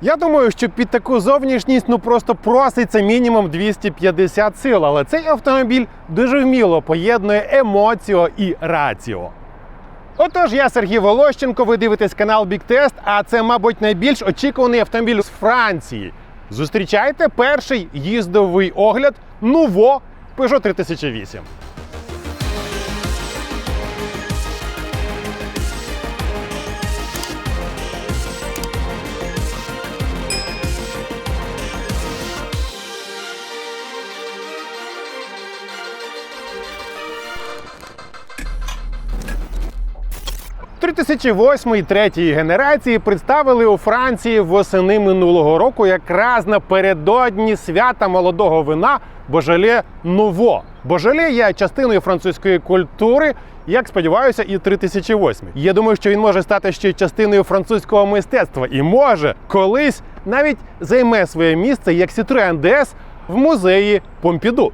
Я думаю, що під таку зовнішність ну просто проситься мінімум 250 сил, але цей автомобіль дуже вміло поєднує емоціо і раціо. Отож, я Сергій Волощенко, ви дивитесь канал Big Test, а це, мабуть, найбільш очікуваний автомобіль з Франції. Зустрічайте перший їздовий огляд Nuvo Peugeot 3008. – 3008 і третьої генерації представили у Франції восени минулого року, якраз напередодні свята молодого вина Божеле Нуво. Божеле є частиною французької культури, як сподіваюся, і 3008. Я думаю, що він може стати ще частиною французького мистецтва і може колись навіть займе своє місце як Citroën DS в музеї Помпіду.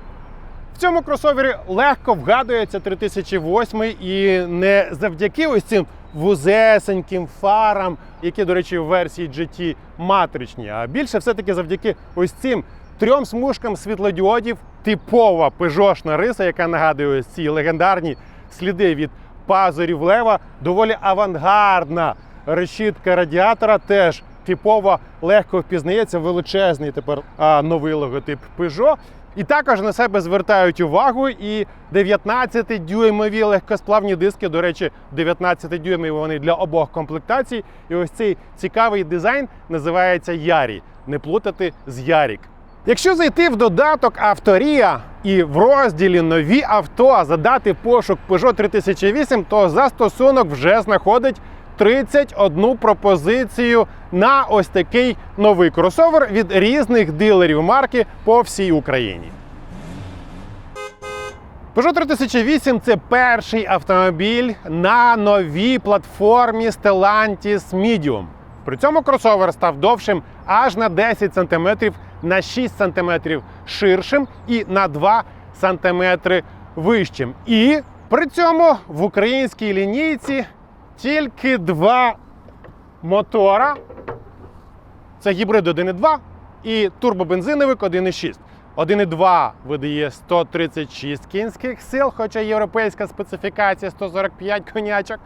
В цьому кросовері легко вгадується 3008 і не завдяки ось цим вузесеньким фарам, які, до речі, в версії GT матричні, а більше все-таки завдяки ось цим трьом смужкам світлодіодів, типова пежошна риса, яка нагадує ось ці легендарні сліди від пазурів лева, доволі авангардна решітка радіатора теж типово легко впізнається величезний тепер а, новий логотип Peugeot. І також на себе звертають увагу і 19-дюймові легкосплавні диски. До речі, 19-дюймові вони для обох комплектацій. І ось цей цікавий дизайн називається Ярі. Не плутати з Ярік. Якщо зайти в додаток Авторія і в розділі Нові авто задати пошук Peugeot 3008, то застосунок вже знаходить 31 пропозицію на ось такий новий кросовер від різних дилерів марки по всій Україні. Peugeot 3008 це перший автомобіль на новій платформі Stellantis Medium. При цьому кросовер став довшим аж на 10 см, на 6 см ширшим і на 2 см вищим. І при цьому в українській лінійці тільки два мотора. Це гібрид 1.2 і турбобензиновик 1.6. 1.2 видає 136 кінських сил, хоча європейська специфікація 145 конячок,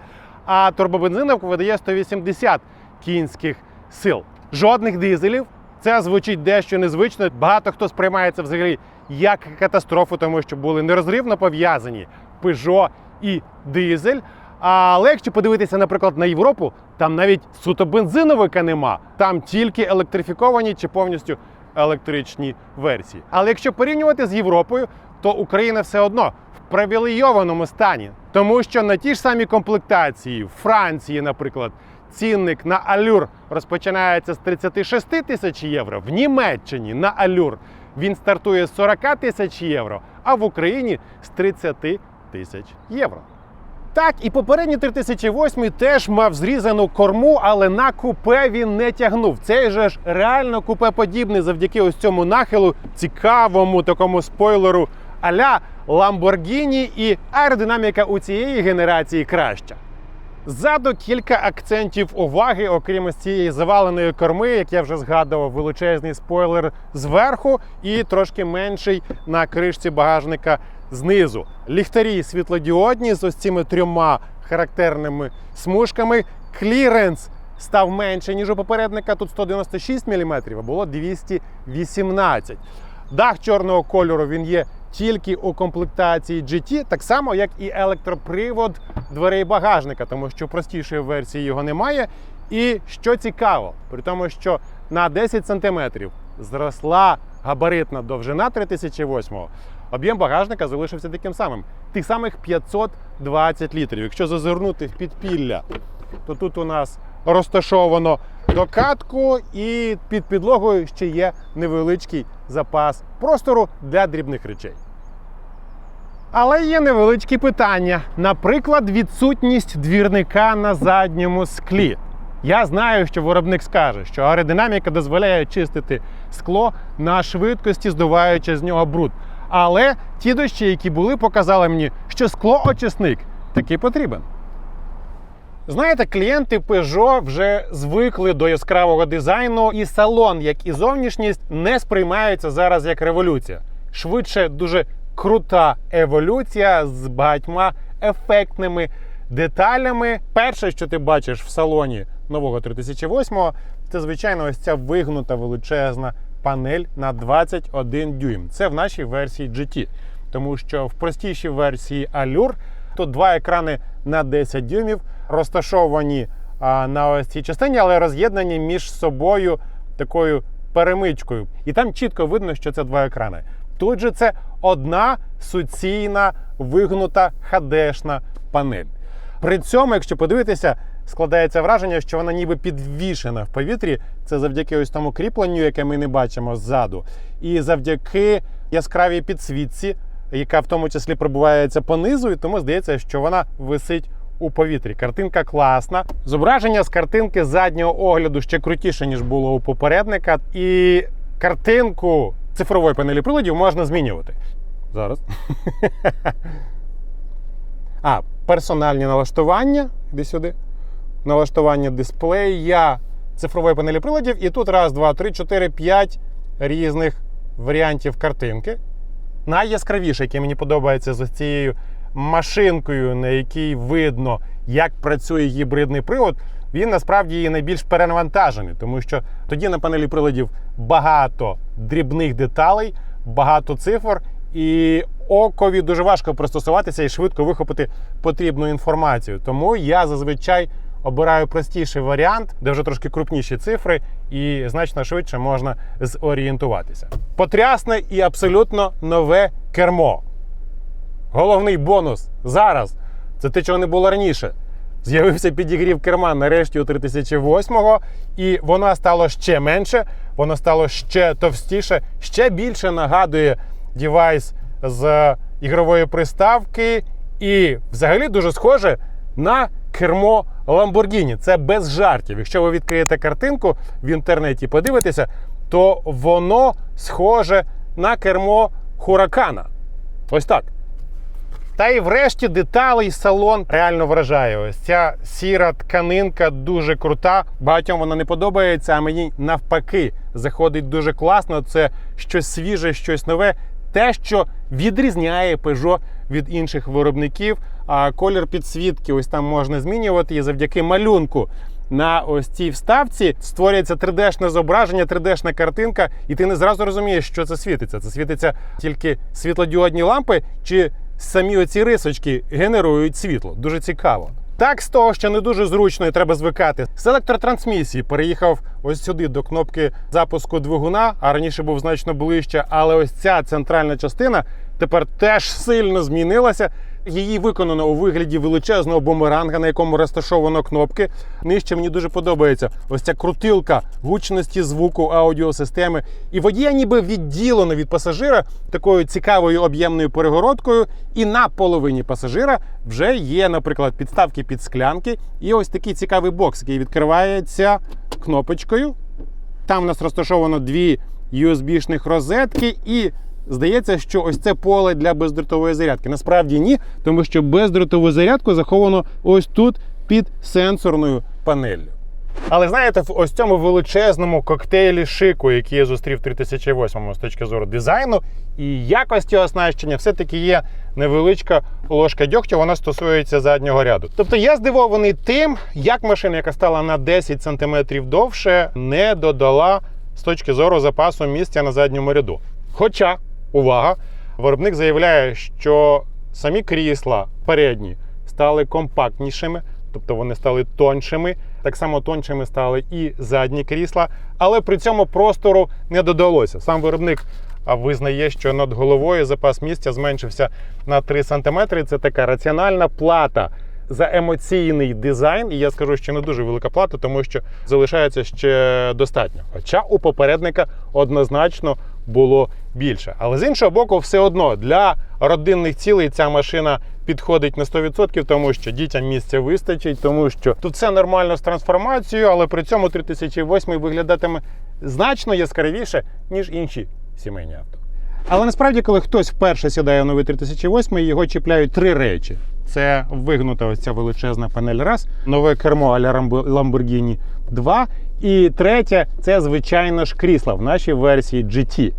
а турбобензиновик видає 180 кінських сил. Жодних дизелів. Це звучить дещо незвично. Багато хто сприймає це взагалі як катастрофу, тому що були нерозривно пов'язані Peugeot і дизель. Але якщо подивитися, наприклад, на Європу, там навіть суто бензиновика нема, там тільки електрифіковані чи повністю електричні версії. Але якщо порівнювати з Європою, то Україна все одно в привілейованому стані, тому що на ті ж самі комплектації в Франції, наприклад, цінник на алюр розпочинається з 36 тисяч євро. В Німеччині на алюр він стартує з 40 тисяч євро, а в Україні з 30 тисяч євро. Так, і попередній 3008 теж мав зрізану корму, але на купе він не тягнув. Цей же ж реально купе подібний завдяки ось цьому нахилу, цікавому такому спойлеру а-ля Lamborghini і аеродинаміка у цієї генерації краща. Ззаду кілька акцентів уваги, окрім ось цієї заваленої корми, як я вже згадував, величезний спойлер зверху і трошки менший на кришці багажника знизу. Ліхтарі світлодіодні з ось цими трьома характерними смужками. Кліренс став менше, ніж у попередника. Тут 196 мм, а було 218 Дах чорного кольору він є тільки у комплектації GT, так само, як і електропривод дверей багажника, тому що простішої версії його немає. І що цікаво, при тому, що на 10 см зросла габаритна довжина 3008-го, об'єм багажника залишився таким самим. Тих самих 520 літрів. Якщо зазирнути в підпілля, то тут у нас розташовано докатку, і під підлогою ще є невеличкий запас простору для дрібних речей. Але є невеличкі питання. Наприклад, відсутність двірника на задньому склі. Я знаю, що виробник скаже, що аеродинаміка дозволяє чистити скло на швидкості, здуваючи з нього бруд. Але ті дощі, які були, показали мені, що склоочисник таки потрібен. Знаєте, клієнти Peugeot вже звикли до яскравого дизайну, і салон, як і зовнішність, не сприймаються зараз як революція. Швидше дуже крута еволюція з багатьма ефектними деталями. Перше, що ти бачиш в салоні нового 3008, це звичайно ось ця вигнута величезна панель на 21 дюйм. Це в нашій версії GT. Тому що в простішій версії Allure тут два екрани на 10 дюймів розташовані а, на ось цій частині, але роз'єднані між собою такою перемичкою. І там чітко видно, що це два екрани. Тут же це одна суцільна вигнута хадешна панель. При цьому, якщо подивитися, складається враження, що вона ніби підвішена в повітрі. Це завдяки ось тому кріпленню, яке ми не бачимо ззаду, і завдяки яскравій підсвітці, яка в тому числі пробувається понизу, і тому здається, що вона висить у повітрі. Картинка класна. Зображення з картинки заднього огляду ще крутіше, ніж було у попередника. І картинку цифрової панелі приладів можна змінювати. Зараз. А, персональні налаштування. Іди сюди. Налаштування дисплея цифрової панелі приладів. І тут раз, два, три, чотири, п'ять різних варіантів картинки. Найяскравіше, яке мені подобається з цією машинкою, на якій видно, як працює гібридний привод, він насправді є найбільш перенавантажений, тому що тоді на панелі приладів багато дрібних деталей, багато цифр, і окові дуже важко пристосуватися і швидко вихопити потрібну інформацію. Тому я зазвичай обираю простіший варіант, де вже трошки крупніші цифри, і значно швидше можна зорієнтуватися. Потрясне і абсолютно нове кермо. Головний бонус зараз це те, чого не було раніше. З'явився підігрів керма нарешті у 3008-го, і воно стало ще менше, воно стало ще товстіше, ще більше нагадує девайс з ігрової приставки, і взагалі дуже схоже на кермо Lamborghini. Це без жартів. Якщо ви відкриєте картинку в інтернеті, подивитеся, то воно схоже на кермо Хуракана. Ось так. Та і врешті деталей салон реально вражає. Ось ця сіра тканинка дуже крута. Багатьом вона не подобається, а мені навпаки заходить дуже класно. Це щось свіже, щось нове. Те, що відрізняє Peugeot від інших виробників. А колір підсвітки ось там можна змінювати і завдяки малюнку. На ось цій вставці створюється 3D-шне зображення, 3D-шна картинка, і ти не зразу розумієш, що це світиться. Це світиться тільки світлодіодні лампи, чи самі оці рисочки генерують світло. Дуже цікаво. Так, з того, що не дуже зручно і треба звикати. З електротрансмісії переїхав ось сюди до кнопки запуску двигуна, а раніше був значно ближче. Але ось ця центральна частина тепер теж сильно змінилася. Її виконано у вигляді величезного бумеранга, на якому розташовано кнопки. Нижче мені дуже подобається ось ця крутилка гучності звуку аудіосистеми. І водія ніби відділено від пасажира такою цікавою об'ємною перегородкою. І на половині пасажира вже є, наприклад, підставки під склянки. І ось такий цікавий бокс, який відкривається кнопочкою. Там у нас розташовано дві USB-шних розетки і Здається, що ось це поле для бездротової зарядки. Насправді ні, тому що бездротову зарядку заховано ось тут під сенсорною панеллю. Але знаєте, в ось цьому величезному коктейлі шику, який я зустрів в 3008 з точки зору дизайну і якості оснащення, все-таки є невеличка ложка дьогтю, вона стосується заднього ряду. Тобто я здивований тим, як машина, яка стала на 10 см довше, не додала з точки зору запасу місця на задньому ряду. Хоча увага! Виробник заявляє, що самі крісла передні стали компактнішими, тобто вони стали тоншими. Так само тоншими стали і задні крісла, але при цьому простору не додалося. Сам виробник визнає, що над головою запас місця зменшився на 3 см. Це така раціональна плата за емоційний дизайн. І я скажу, що не дуже велика плата, тому що залишається ще достатньо. Хоча у попередника однозначно було більше. Але з іншого боку, все одно для родинних цілей ця машина підходить на 100%, тому що дітям місця вистачить, тому що тут все нормально з трансформацією, але при цьому 3008 виглядатиме значно яскравіше, ніж інші сімейні авто. Але насправді, коли хтось вперше сідає в новий 3008, його чіпляють три речі: це вигнута ось ця величезна панель. Раз, нове кермо аля Рамбо- Lamborghini 2. І третє це, звичайно ж, крісла в нашій версії GT.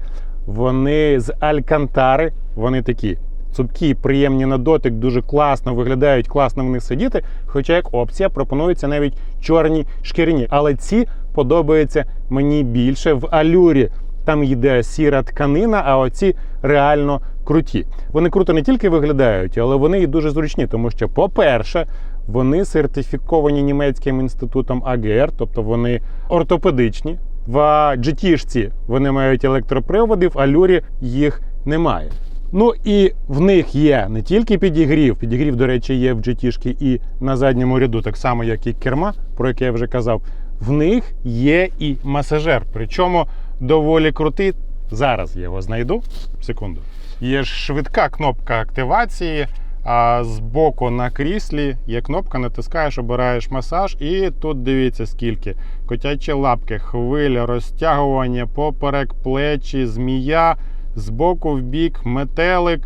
Вони з Алькантари, вони такі цупкі, приємні на дотик, дуже класно виглядають, класно в них сидіти. Хоча як опція пропонується навіть чорні шкіряні. Але ці подобаються мені більше в алюрі. Там йде сіра тканина, а оці реально круті. Вони круто не тільки виглядають, але вони і дуже зручні, тому що, по-перше, вони сертифіковані німецьким інститутом АГР, тобто вони ортопедичні. В GT-шці вони мають електроприводи, в алюрі їх немає. Ну і в них є не тільки підігрів, підігрів, до речі, є в GT-шки і на задньому ряду, так само, як і керма, про яке я вже казав. В них є і масажер, причому доволі крутий. Зараз я його знайду. Секунду. Є швидка кнопка активації. А збоку на кріслі є кнопка, натискаєш, обираєш масаж, і тут дивіться скільки. Котячі лапки, хвиля, розтягування, поперек, плечі, змія, збоку в бік, метелик.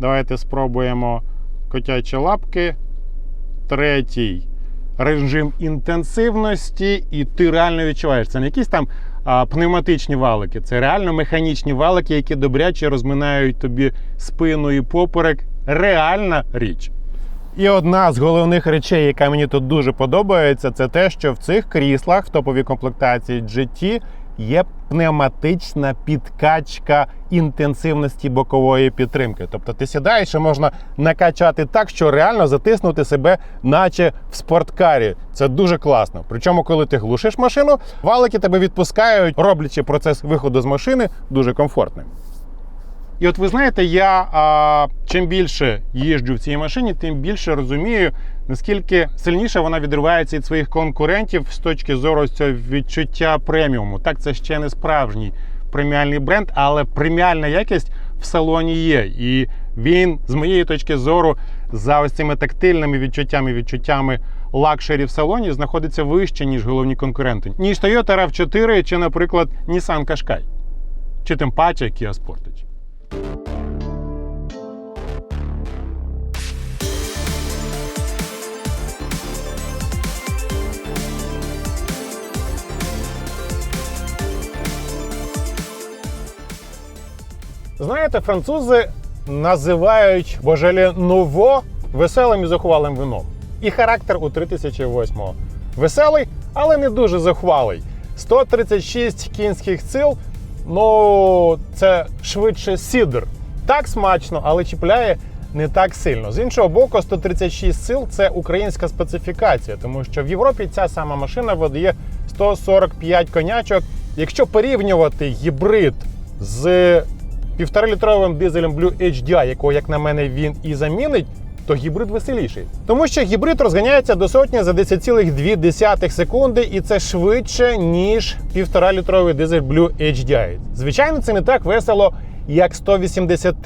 Давайте спробуємо котячі лапки. Третій режим інтенсивності, і ти реально відчуваєш. Це не якісь там а, пневматичні валики, це реально механічні валики, які добряче розминають тобі спину і поперек. Реальна річ. І одна з головних речей, яка мені тут дуже подобається, це те, що в цих кріслах в топовій комплектації GT є пневматична підкачка інтенсивності бокової підтримки. Тобто ти сідаєш і можна накачати так, що реально затиснути себе, наче в спорткарі. Це дуже класно. Причому, коли ти глушиш машину, валики тебе відпускають, роблячи процес виходу з машини дуже комфортним. І от ви знаєте, я а, чим більше їжджу в цій машині, тим більше розумію, наскільки сильніше вона відривається від своїх конкурентів з точки зору цього відчуття преміуму. Так, це ще не справжній преміальний бренд, але преміальна якість в салоні є. І він, з моєї точки зору, за ось цими тактильними відчуттями, відчуттями лакшері в салоні знаходиться вище, ніж головні конкуренти, ніж Toyota RAV4 чи, наприклад, Nissan Qashqai, чи тим паче Kia Sportage. Знаєте, французи називають Божеле Ново веселим і захвалим вином. І характер у 3008-го. Веселий, але не дуже захвалий. 136 кінських сил. Ну, це швидше сідр. Так смачно, але чіпляє не так сильно. З іншого боку, 136 сил це українська специфікація, тому що в Європі ця сама машина видає 145 конячок. Якщо порівнювати гібрид з півторалітровим дизелем Blue HDI, якого, як на мене, він і замінить, то гібрид веселіший. Тому що гібрид розганяється до сотні за 10,2 секунди, і це швидше, ніж півторалітровий дизель Blue HDI. Звичайно, це не так весело, як 180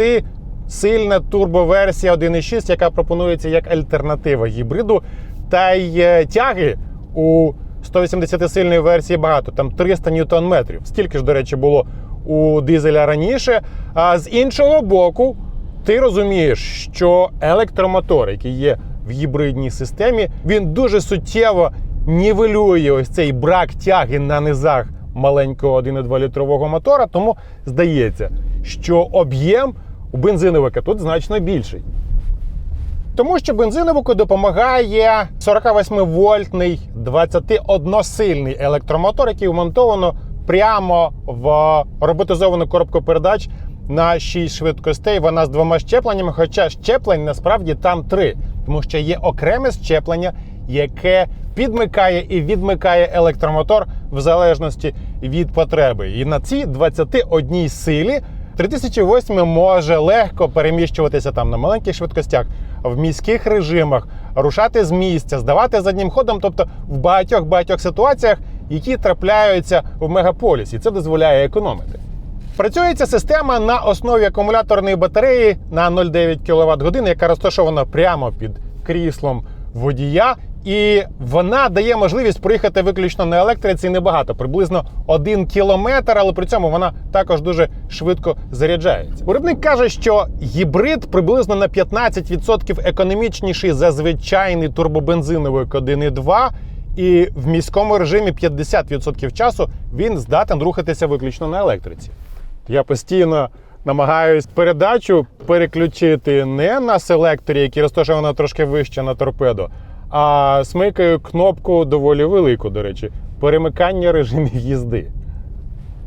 сильна турбоверсія 1.6, яка пропонується як альтернатива гібриду. Та й е, тяги у 180 сильної версії багато, там 300 ньютон-метрів. Стільки ж, до речі, було у дизеля раніше. А з іншого боку, ти розумієш, що електромотор, який є в гібридній системі, він дуже суттєво нівелює ось цей брак тяги на низах маленького 1,2 літрового мотора. Тому здається, що об'єм у бензиновика тут значно більший. Тому що бензиновику допомагає 48-вольтний 21-сильний електромотор, який вмонтовано прямо в роботизовану коробку передач на 6 швидкостей. Вона з двома щепленнями, хоча щеплень насправді там три, тому що є окреме щеплення, яке підмикає і відмикає електромотор в залежності від потреби. І на цій 21 силі 3008 може легко переміщуватися там на маленьких швидкостях, в міських режимах, рушати з місця, здавати заднім ходом, тобто в багатьох багатьох ситуаціях, які трапляються в мегаполісі. Це дозволяє економити. Працює ця система на основі акумуляторної батареї на 0,9 кВт годин, яка розташована прямо під кріслом водія. І вона дає можливість проїхати виключно на електриці небагато, приблизно 1 кілометр, але при цьому вона також дуже швидко заряджається. Виробник каже, що гібрид приблизно на 15% економічніший за звичайний турбобензиновий 1.2, і в міському режимі 50% часу він здатен рухатися виключно на електриці. Я постійно намагаюсь передачу переключити не на селекторі, який розташовано трошки вище на торпедо, а смикаю кнопку доволі велику, до речі, перемикання режимів їзди.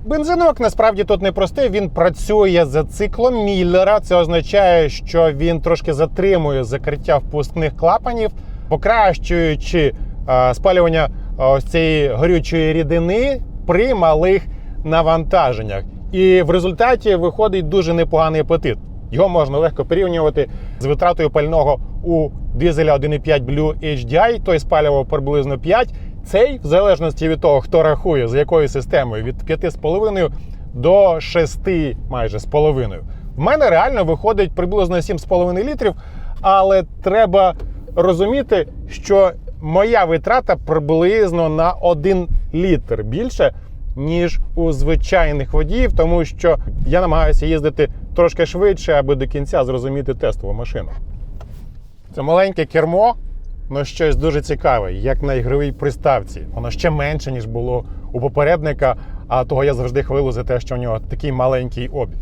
Бензинок насправді тут не простий, він працює за циклом Міллера. Це означає, що він трошки затримує закриття впускних клапанів, покращуючи е, спалювання е, ось цієї горючої рідини при малих навантаженнях. І в результаті виходить дуже непоганий апетит. Його можна легко порівнювати з витратою пального у дизеля 1.5 Blue HDI, той спалював приблизно 5. Цей, в залежності від того, хто рахує, з якою системою, від 5,5 до 6 майже з половиною. В мене реально виходить приблизно 7,5 літрів, але треба розуміти, що моя витрата приблизно на 1 літр більше, ніж у звичайних водіїв, тому що я намагаюся їздити трошки швидше, аби до кінця зрозуміти тестову машину. Це маленьке кермо, але щось дуже цікаве, як на ігровій приставці. Воно ще менше, ніж було у попередника, а того я завжди хвилю за те, що у нього такий маленький обід.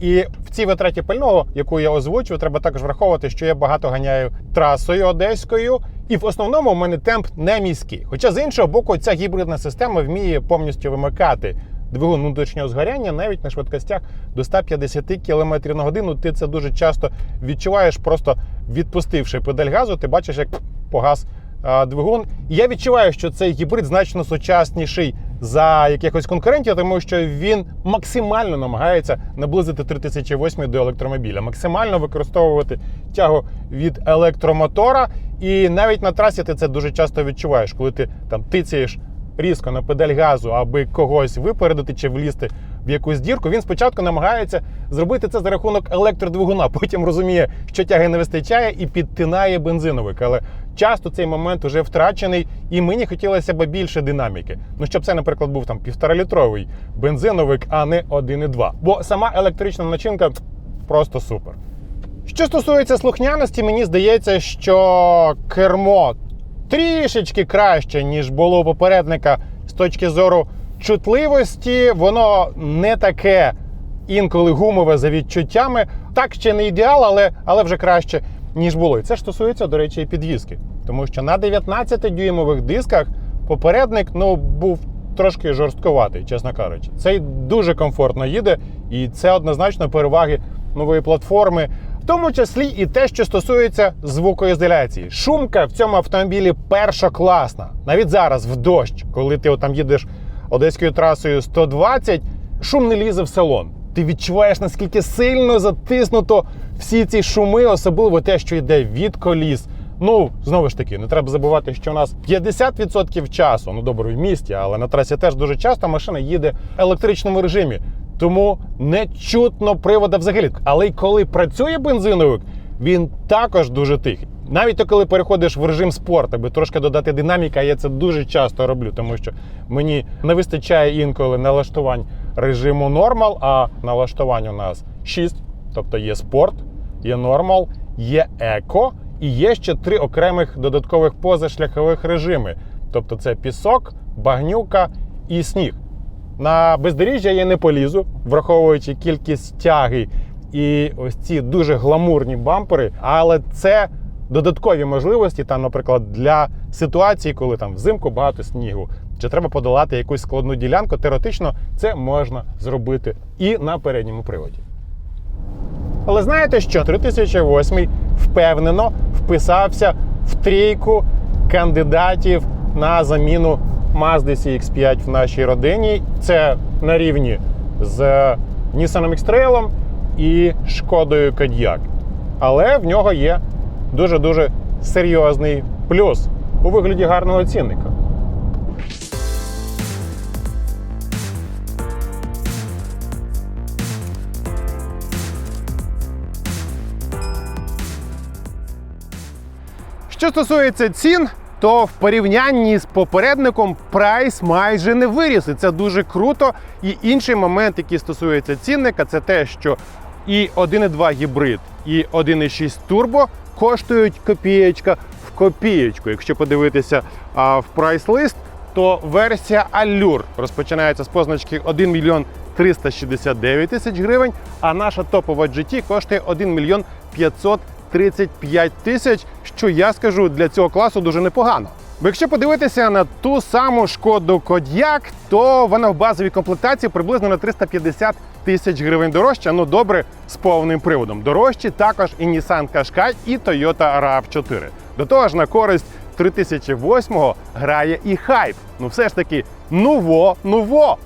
І в цій витраті пального, яку я озвучив, треба також враховувати, що я багато ганяю трасою одеською, і в основному в мене темп не міський. Хоча з іншого боку, ця гібридна система вміє повністю вимикати двигун внутрішнього згоряння навіть на швидкостях до 150 км на годину. Ти це дуже часто відчуваєш, просто відпустивши педаль газу, ти бачиш, як погас двигун. І я відчуваю, що цей гібрид значно сучасніший за якихось конкурентів, тому що він максимально намагається наблизити 3008 до електромобіля, максимально використовувати тягу від електромотора. І навіть на трасі ти це дуже часто відчуваєш, коли ти там тицяєш різко на педаль газу, аби когось випередити чи влізти в якусь дірку. Він спочатку намагається зробити це за рахунок електродвигуна, потім розуміє, що тяги не вистачає, і підтинає бензиновик. Але часто цей момент вже втрачений, і мені хотілося б більше динаміки. Ну щоб це, наприклад, був там півторалітровий бензиновик, а не 1,2. Бо сама електрична начинка просто супер. Що стосується слухняності, мені здається, що кермо трішечки краще, ніж було у попередника з точки зору чутливості. Воно не таке інколи гумове за відчуттями. Так ще не ідеал, але, але вже краще, ніж було. І це ж стосується, до речі, і підвіски. Тому що на 19-дюймових дисках попередник ну, був трошки жорстковатий, чесно кажучи. Цей дуже комфортно їде, і це однозначно переваги нової платформи. В тому числі і те, що стосується звукоізоляції. Шумка в цьому автомобілі першокласна. Навіть зараз, в дощ, коли ти там їдеш одеською трасою 120, шум не лізе в салон. Ти відчуваєш, наскільки сильно затиснуто всі ці шуми, особливо те, що йде від коліс. Ну, знову ж таки, не треба забувати, що у нас 50% часу, ну добре, в місті, але на трасі теж дуже часто машина їде в електричному режимі. Тому не чутно привода взагалі. Але й коли працює бензиновик, він також дуже тихий. Навіть то, коли переходиш в режим спорт, аби трошки додати динаміки, а я це дуже часто роблю, тому що мені не вистачає інколи налаштувань режиму нормал, а налаштувань у нас 6. Тобто є спорт, є нормал, є еко і є ще три окремих додаткових позашляхових режими. Тобто це пісок, багнюка і сніг. На бездоріжжя я не полізу, враховуючи кількість тяги і ось ці дуже гламурні бампери, але це додаткові можливості, там, наприклад, для ситуації, коли там взимку багато снігу, чи треба подолати якусь складну ділянку, теоретично це можна зробити і на передньому приводі. Але знаєте що? 3008 впевнено вписався в трійку кандидатів на заміну Mazda CX5 в нашій родині. Це на рівні з Nissan X-Trail і Шкодою Кодіак. Але в нього є дуже-дуже серйозний плюс у вигляді гарного цінника. Що стосується цін, то в порівнянні з попередником прайс майже не виріс. І це дуже круто. І інший момент, який стосується цінника, це те, що і 1,2 гібрид, і 1,6 турбо коштують копієчка в копієчку. Якщо подивитися а, в прайс-лист, то версія Allure розпочинається з позначки 1 мільйон 369 тисяч гривень, а наша топова GT коштує 1 мільйон 535 тисяч, що я скажу для цього класу дуже непогано. Бо якщо подивитися на ту саму шкоду Кодяк, то вона в базовій комплектації приблизно на 350 тисяч гривень дорожча. Ну добре, з повним приводом. Дорожчі також і Nissan Qashqai, і Toyota RAV4. До того ж, на користь 3008-го грає і хайп. Ну все ж таки, нуво, нуво.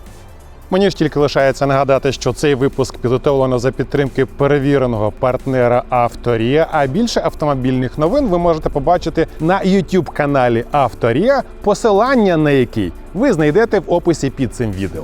Мені ж тільки лишається нагадати, що цей випуск підготовлено за підтримки перевіреного партнера Авторія. А більше автомобільних новин ви можете побачити на youtube каналі Авторія, посилання на який ви знайдете в описі під цим відео.